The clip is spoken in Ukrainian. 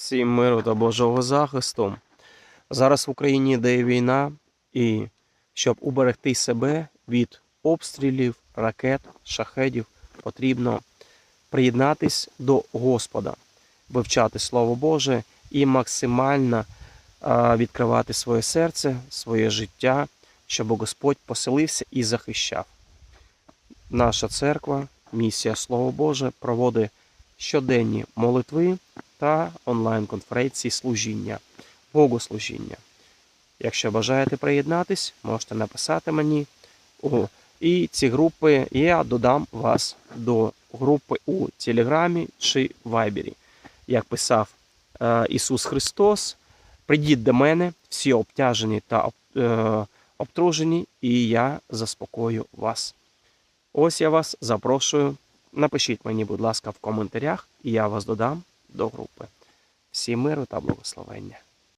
Всім миру та Божого захисту. Зараз в Україні йде війна, і щоб уберегти себе від обстрілів, ракет, шахедів, потрібно приєднатись до Господа, вивчати Слово Боже і максимально відкривати своє серце, своє життя, щоб Господь поселився і захищав. Наша церква, місія Слово Боже, проводить щоденні молитви та онлайн-конференції служіння, богослужіння. Якщо бажаєте приєднатись, можете написати мені. О, і ці групи я додам вас до групи у Телеграмі чи Вайбері. Як писав е, Ісус Христос, прийдіть до мене, всі обтяжені та е, обтружені, і я заспокою вас. Ось я вас запрошую. Напишіть мені, будь ласка, в коментарях, і я вас додам до групи. Всім миру та благословення.